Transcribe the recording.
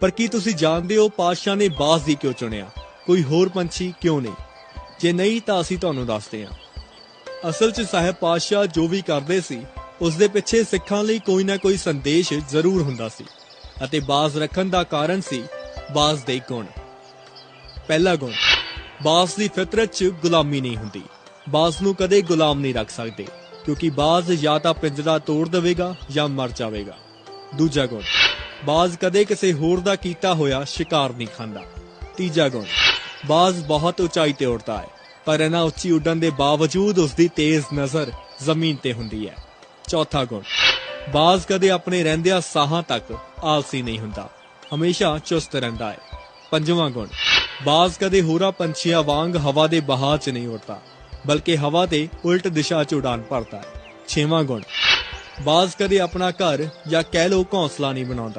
ਪਰ ਕੀ ਤੁਸੀਂ ਜਾਣਦੇ ਹੋ ਪਾਤਸ਼ਾਹ ਨੇ ਬਾਜ਼ ਦੀ ਕਿਉਂ ਚੁਣਿਆ? ਕੋਈ ਹੋਰ ਪੰਛੀ ਕਿਉਂ ਨਹੀਂ? ਜੇ ਨਹੀਂ ਤਾਂ ਅਸੀਂ ਤੁਹਾਨੂੰ ਦੱਸਦੇ ਹਾਂ। ਅਸਲ 'ਚ ਸਾਹਿਬ ਪਾਤਸ਼ਾਹ ਜੋ ਵੀ ਕਰਦੇ ਸੀ, ਉਸ ਦੇ ਪਿੱਛੇ ਸਿੱਖਾਂ ਲਈ ਕੋਈ ਨਾ ਕੋਈ ਸੰਦੇਸ਼ ਜ਼ਰੂਰ ਹੁੰਦਾ ਸੀ ਅਤੇ ਬਾਜ਼ ਰੱਖਣ ਦਾ ਕਾਰਨ ਸੀ ਬਾਜ਼ ਦੇ ਗੁਣ। ਪਹਿਲਾ ਗੁਣ ਬਾਜ਼ ਦੀ ਫਿਤਰਤ 'ਚ ਗੁਲਾਮੀ ਨਹੀਂ ਹੁੰਦੀ। ਬਾਜ਼ ਨੂੰ ਕਦੇ ਗੁਲਾਮ ਨਹੀਂ ਰੱਖ ਸਕਦੇ, ਕਿਉਂਕਿ ਬਾਜ਼ ਜਾਂ ਤਾਂ ਪਿੰਜਰਾ ਤੋੜ ਦੇਵੇਗਾ ਜਾਂ ਮਰ ਜਾਵੇਗਾ। ਦੂਜਾ ਗੁਣ ਬਾਜ਼ ਕਦੇ ਕਿਸੇ ਹੋਰ ਦਾ ਕੀਤਾ ਹੋਇਆ ਸ਼ਿਕਾਰ ਨਹੀਂ ਖਾਂਦਾ। ਤੀਜਾ ਗੁਣ, ਬਾਜ਼ ਬਹੁਤ ਉਚਾਈ ਤੇ ਉੱਡਦਾ ਹੈ, ਪਰ ਇਹਨਾਂ ਉੱਚੀ ਉੱਡਣ ਦੇ ਬਾਵਜੂਦ ਉਸ ਦੀ ਤੇਜ਼ ਨਜ਼ਰ ਜ਼ਮੀਨ ਤੇ ਹੁੰਦੀ ਹੈ। ਚੌਥਾ ਗੁਣ, ਬਾਜ਼ ਕਦੇ ਆਪਣੇ ਰਹਿੰਦਿਆਂ ਸਾਹਾਂ ਤੱਕ ਆਲਸੀ ਨਹੀਂ ਹੁੰਦਾ, ਹਮੇਸ਼ਾ ਚੁਸਤ ਰਹਿੰਦਾ ਹੈ। ਪੰਜਵਾਂ ਗੁਣ, ਬਾਜ਼ ਕਦੇ ਹੋਰਾਂ ਪੰਛੀਆਂ ਵਾਂਗ ਹਵਾ ਦੇ ਬਹਾਅ 'ਚ ਨਹੀਂ ਉੱਡਦਾ ਬਲਕਿ ਹਵਾ ਦੇ ਉਲਟ ਦਿਸ਼ਾ 'ਚ ਉਡਾਨ ਭਰਦਾ ਹੈ। ਛੇਵਾਂ ਗੁਣ, ਬਾਜ਼ ਕਦੇ ਆਪਣਾ ਘਰ ਜਾਂ ਕਹਿ ਲਓ ਘੌਂਸਲਾ ਨਹੀਂ ਬਣਾਉਂਦਾ।